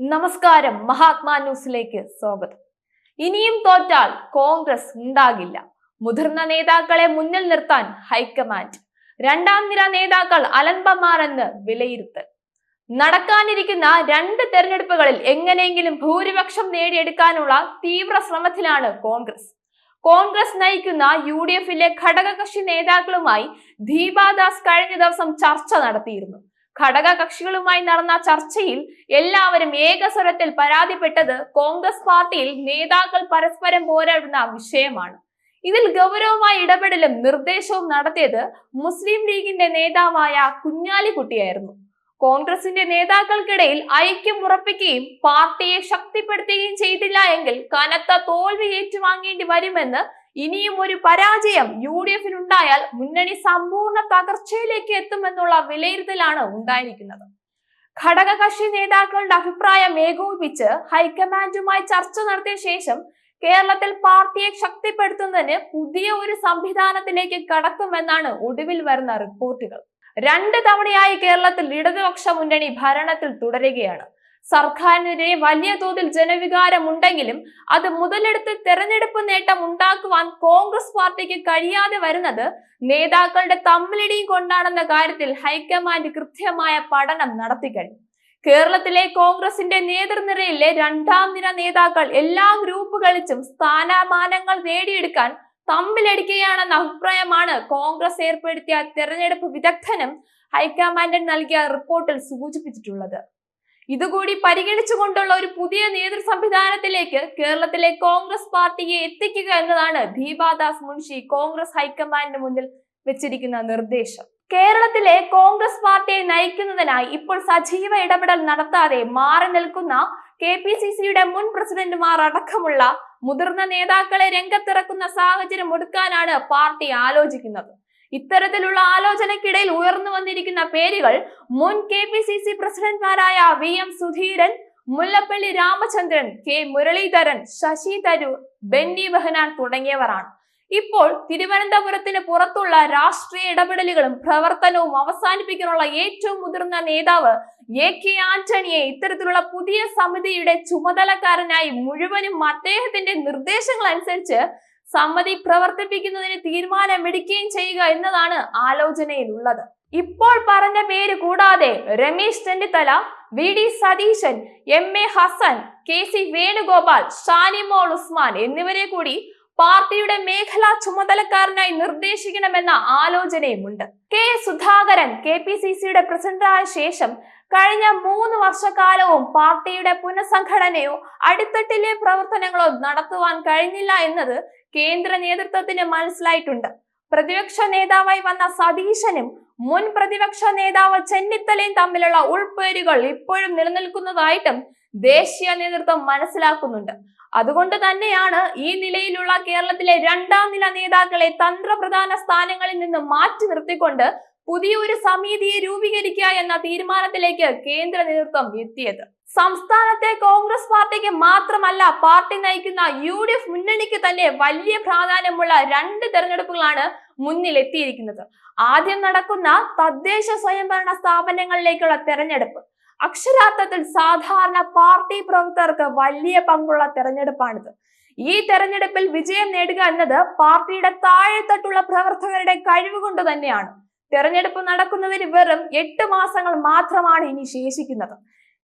നമസ്കാരം. മഹാത്മാ ന്യൂസിലേക്ക് സ്വാഗതം. ഇനിയും തോറ്റാൽ കോൺഗ്രസ് ഉണ്ടാകില്ല. മുതിർന്ന നേതാക്കളെ മുന്നിൽ നിർത്താൻ ഹൈക്കമാൻഡ്. രണ്ടാം നിര നേതാക്കൾ അലമ്പന്മാരെന്ന് വിലയിരുത്തൽ. നടക്കാനിരിക്കുന്ന രണ്ട് തെരഞ്ഞെടുപ്പുകളിൽ എങ്ങനെയെങ്കിലും ഭൂരിപക്ഷം നേടിയെടുക്കാനുള്ള തീവ്ര ശ്രമത്തിലാണ് കോൺഗ്രസ്. കോൺഗ്രസ് നയിക്കുന്ന യു ഡി എഫിലെ ഘടകകക്ഷി നേതാക്കളുമായി ദീപാദാസ് കഴിഞ്ഞ ദിവസം ചർച്ച നടത്തിയിരുന്നു. ഘടക കക്ഷികളുമായി നടന്ന ചർച്ചയിൽ എല്ലാവരും ഏകസ്വരത്തിൽ പരാതിപ്പെട്ടത് കോൺഗ്രസ് പാർട്ടിയിൽ നേതാക്കൾ പരസ്പരം പോരാടുന്ന വിഷയമാണ്. ഇതിൽ ഗൗരവമായ ഇടപെടലും നിർദ്ദേശവും നടത്തിയത് മുസ്ലിം ലീഗിന്റെ നേതാവായ കുഞ്ഞാലിക്കുട്ടിയായിരുന്നു. കോൺഗ്രസിന്റെ നേതാക്കൾക്കിടയിൽ ഐക്യം ഉറപ്പിക്കുകയും പാർട്ടിയെ ശക്തിപ്പെടുത്തുകയും ചെയ്തില്ല എങ്കിൽ കനത്ത തോൽവി ഏറ്റുവാങ്ങേണ്ടി വരുമെന്ന് ഇനിയും ഒരു പരാജയം യു ഡി എഫിനുണ്ടായാൽ മുന്നണി സമ്പൂർണ തകർച്ചയിലേക്ക് എത്തുമെന്നുള്ള വിലയിരുത്തലാണ് ഉണ്ടായിരിക്കുന്നത്. ഘടകകക്ഷി നേതാക്കളുടെ അഭിപ്രായം ഏകോപിപ്പിച്ച് ഹൈക്കമാൻഡുമായി ചർച്ച നടത്തിയ ശേഷം കേരളത്തിൽ പാർട്ടിയെ ശക്തിപ്പെടുത്തുന്നതിന് പുതിയ ഒരു സംവിധാനത്തിലേക്ക് കടക്കുമെന്നാണ് ഒടുവിൽ വരുന്ന റിപ്പോർട്ടുകൾ. രണ്ട് തവണയായി കേരളത്തിൽ ഇടതുപക്ഷ മുന്നണി ഭരണത്തിൽ തുടരുകയാണ്. സർക്കാരിനെതിരെ വലിയ തോതിൽ ജനവികാരമുണ്ടെങ്കിലും അത് മുതലെടുത്ത് തെരഞ്ഞെടുപ്പ് നേട്ടം ഉണ്ടാക്കുവാൻ കോൺഗ്രസ് പാർട്ടിക്ക് കഴിയാതെ വരുന്നത് നേതാക്കളുടെ തമ്മിലിടിയും കൊണ്ടാണെന്ന കാര്യത്തിൽ ഹൈക്കമാൻഡ് കൃത്യമായ പഠനം നടത്തിക്കഴിഞ്ഞു കേരളത്തിലെ കോൺഗ്രസിന്റെ നേതൃനിരയിലെ രണ്ടാം നിര നേതാക്കൾ എല്ലാ ഗ്രൂപ്പുകളിച്ചും സ്ഥാനമാനങ്ങൾ നേടിയെടുക്കാൻ തമ്മിലടിക്കുകയാണെന്ന അഭിപ്രായമാണ് കോൺഗ്രസ് ഏർപ്പെടുത്തിയ തെരഞ്ഞെടുപ്പ് വിദഗ്ധനും ഹൈക്കമാൻഡ് നൽകിയ റിപ്പോർട്ടിൽ സൂചിപ്പിച്ചിട്ടുള്ളത്. ഇതുകൂടി പരിഗണിച്ചുകൊണ്ടുള്ള ഒരു പുതിയ നേതൃ സംവിധാനത്തിലേക്ക് കേരളത്തിലെ കോൺഗ്രസ് പാർട്ടിയെ എത്തിക്കുക എന്നതാണ് ദീപാദാസ് മുൻഷി കോൺഗ്രസ് ഹൈക്കമാൻഡിന് മുന്നിൽ വെച്ചിരിക്കുന്ന നിർദ്ദേശം. കേരളത്തിലെ കോൺഗ്രസ് പാർട്ടിയെ നയിക്കുന്നതിനായി ഇപ്പോൾ സജീവ ഇടപെടൽ നടത്താതെ മാറി നിൽക്കുന്ന കെ പി സി സിയുടെ മുൻ പ്രസിഡന്റുമാർ അടക്കമുള്ള മുതിർന്ന നേതാക്കളെ രംഗത്തിറക്കുന്ന സാഹചര്യം ഒടുക്കാനാണ് പാർട്ടി ആലോചിക്കുന്നത്. ഇത്തരത്തിലുള്ള ആലോചനയ്ക്കിടയിൽ ഉയർന്നു വന്നിരിക്കുന്ന പേരുകൾ മുൻ K P C C പ്രസിഡന്റ്മാരായ V M Sudheeran Mullappally Ramachandran K Muraleedharan Shashi Tharoor Benny Behanan തുടങ്ങിയവരാണ്. ഇപ്പോൾ തിരുവനന്തപുരത്തിന് പുറത്തുള്ള രാഷ്ട്രീയ ഇടപെടലുകളും പ്രവർത്തനവും അവസാനിപ്പിക്കാനുള്ള ഏറ്റവും മുതിർന്ന നേതാവ് എ കെ ആന്റണിയെ ഇത്തരത്തിലുള്ള പുതിയ സമിതിയുടെ ചുമതലക്കാരനായി മുഴുവനും അദ്ദേഹത്തിന്റെ നിർദ്ദേശങ്ങൾ അനുസരിച്ച് സമിതി പ്രവർത്തിപ്പിക്കുന്നതിന് തീരുമാനമെടുക്കുകയും ചെയ്യുക എന്നതാണ് ആലോചനയിലുള്ളത്. ഇപ്പോൾ പറഞ്ഞ പേര് കൂടാതെ Ramesh Chennithala V D Satheesan M A Hassan K C Venugopal Shanimol Usman എന്നിവരെ കൂടി പാർട്ടിയുടെ മേഖലാ ചുമതലക്കാരനായി നിർദ്ദേശിക്കണമെന്ന ആലോചനയുമുണ്ട്. K Sudhakaran K P C സിയുടെ പ്രസിഡന്റായ ശേഷം കഴിഞ്ഞ മൂന്ന് വർഷക്കാലവും പാർട്ടിയുടെ പുനഃസംഘടനയോ അടിത്തട്ടിലെ പ്രവർത്തനങ്ങളോ നടത്തുവാൻ കഴിഞ്ഞില്ല എന്നത് കേന്ദ്ര നേതൃത്വത്തിന് മനസ്സിലായിട്ടുണ്ട്. പ്രതിപക്ഷ നേതാവായി വന്ന സതീശനും മുൻ പ്രതിപക്ഷ നേതാവ് ചെന്നിത്തലയും തമ്മിലുള്ള ഉൾപ്പേരുകൾ ഇപ്പോഴും നിലനിൽക്കുന്നതായിട്ടും ദേശീയ നേതൃത്വം മനസ്സിലാക്കുന്നുണ്ട്. അതുകൊണ്ട് തന്നെയാണ് ഈ നിലയിലുള്ള കേരളത്തിലെ രണ്ടാം നില നേതാക്കളെ തന്ത്രപ്രധാന സ്ഥാനങ്ങളിൽ നിന്ന് മാറ്റി നിർത്തിക്കൊണ്ട് പുതിയൊരു സമിതിയെ രൂപീകരിക്കുക എന്ന തീരുമാനത്തിലേക്ക് കേന്ദ്ര നേതൃത്വം എത്തിയത്. സംസ്ഥാനത്തെ കോൺഗ്രസ് പാർട്ടിക്ക് മാത്രമല്ല പാർട്ടി നയിക്കുന്ന യു ഡി എഫ് മുന്നണിക്ക് തന്നെ വലിയ പ്രാധാന്യമുള്ള രണ്ട് തെരഞ്ഞെടുപ്പുകളാണ് മുന്നിൽ എത്തിയിരിക്കുന്നത് ആദ്യം നടക്കുന്ന തദ്ദേശ സ്വയംഭരണ സ്ഥാപനങ്ങളിലേക്കുള്ള തെരഞ്ഞെടുപ്പ്. അക്ഷരാർത്ഥത്തിൽ സാധാരണ പാർട്ടി പ്രവർത്തകർക്ക് വലിയ പങ്കുള്ള തെരഞ്ഞെടുപ്പാണിത്. ഈ തെരഞ്ഞെടുപ്പിൽ വിജയം നേടുക എന്നത് പാർട്ടിയുടെ താഴെത്തട്ടുള്ള പ്രവർത്തകരുടെ കഴിവ് കൊണ്ട് തന്നെയാണ്. തെരഞ്ഞെടുപ്പ് നടക്കുന്നതിന് വെറും എട്ട് മാസങ്ങൾ മാത്രമാണ് ഇനി ശേഷിക്കുന്നത്.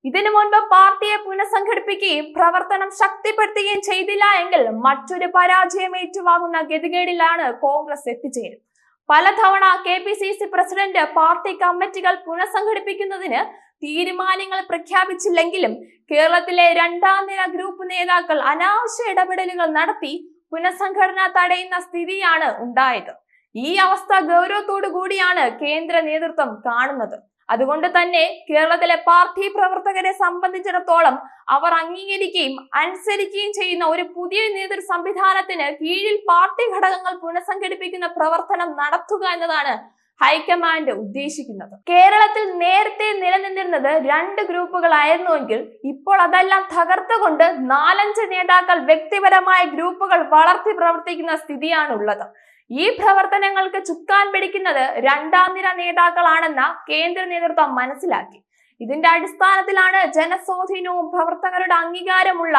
ഇതിനു മുൻപ് പാർട്ടിയെ പുനഃസംഘടിപ്പിക്കുകയും പ്രവർത്തനം ശക്തിപ്പെടുത്തുകയും ചെയ്തില്ല എങ്കിൽ മറ്റൊരു പരാജയം ഏറ്റുവാങ്ങുന്ന ഗതികേടിലാണ് കോൺഗ്രസ് എത്തിച്ചേരും പലതവണ K P C C president party കമ്മിറ്റികൾ പുനഃസംഘടിപ്പിക്കുന്നതിന് തീരുമാനങ്ങൾ പ്രഖ്യാപിച്ചില്ലെങ്കിലും കേരളത്തിലെ രണ്ടാം നില ഗ്രൂപ്പ് നേതാക്കൾ അനാവശ്യ ഇടപെടലുകൾ നടത്തി പുനഃസംഘടന തടയുന്ന സ്ഥിതിയാണ് ഉണ്ടായത്. ഈ അവസ്ഥ ഗൗരവത്തോടു കൂടിയാണ് കേന്ദ്ര നേതൃത്വം കാണുന്നത്. അതുകൊണ്ട് തന്നെ കേരളത്തിലെ പാർട്ടി പ്രവർത്തകരെ സംബന്ധിച്ചിടത്തോളം അവർ അംഗീകരിക്കുകയും അനുസരിക്കുകയും ചെയ്യുന്ന ഒരു പുതിയ നേതൃ സംവിധാനത്തിന് കീഴിൽ പാർട്ടി ഘടകങ്ങൾ പുനഃസംഘടിപ്പിക്കുന്ന പ്രവർത്തനം നടത്തുക എന്നതാണ് ഹൈക്കമാൻഡ് ഉദ്ദേശിക്കുന്നത്. കേരളത്തിൽ നേരത്തെ നിലനിന്നിരുന്നത് രണ്ട് ഗ്രൂപ്പുകളായിരുന്നുവെങ്കിൽ ഇപ്പോൾ അതെല്ലാം തകർത്തുകൊണ്ട് നാലഞ്ച് നേതാക്കൾ വ്യക്തിപരമായ ഗ്രൂപ്പുകൾ വളർത്തി പ്രവർത്തിക്കുന്ന സ്ഥിതിയാണ് ഉള്ളത് ഈ പ്രവർത്തനങ്ങൾക്ക് ചുക്കാൻ പിടിക്കുന്നത് രണ്ടാം നിര നേതാക്കളാണെന്ന കേന്ദ്ര നേതൃത്വം മനസ്സിലാക്കി. ഇതിന്റെ അടിസ്ഥാനത്തിലാണ് ജനസ്വാധീനവും പ്രവർത്തകരുടെ അംഗീകാരമുള്ള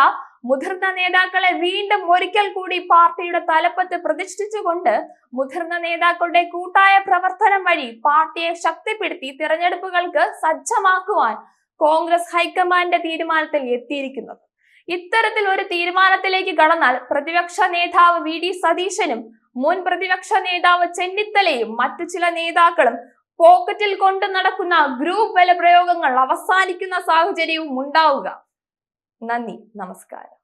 മുതിർന്ന നേതാക്കളെ വീണ്ടും ഒരിക്കൽ കൂടി പാർട്ടിയുടെ തലപ്പത്ത് പ്രതിഷ്ഠിച്ചുകൊണ്ട് മുതിർന്ന നേതാക്കളുടെ കൂട്ടായ പ്രവർത്തനം വഴി പാർട്ടിയെ ശക്തിപ്പെടുത്തി തിരഞ്ഞെടുപ്പുകൾക്ക് സജ്ജമാക്കുവാൻ കോൺഗ്രസ് ഹൈക്കമാൻഡിന്റെ തീരുമാനത്തിൽ എത്തിയിരിക്കുന്നത്. ഇത്തരത്തിൽ ഒരു തീരുമാനത്തിലേക്ക് കടന്നാൽ പ്രതിപക്ഷ നേതാവ് വി. ഡി. സതീശനും മുൻ പ്രതിപക്ഷ നേതാവ് ചെന്നിത്തലയും മറ്റു ചില നേതാക്കളും പോക്കറ്റിൽ കൊണ്ടു നടക്കുന്ന ഗ്രൂപ്പ് ബലപ്രയോഗങ്ങൾ അവസാനിക്കുന്ന സാഹചര്യവും ഉണ്ടാവുക. നന്ദി. നമസ്കാരം.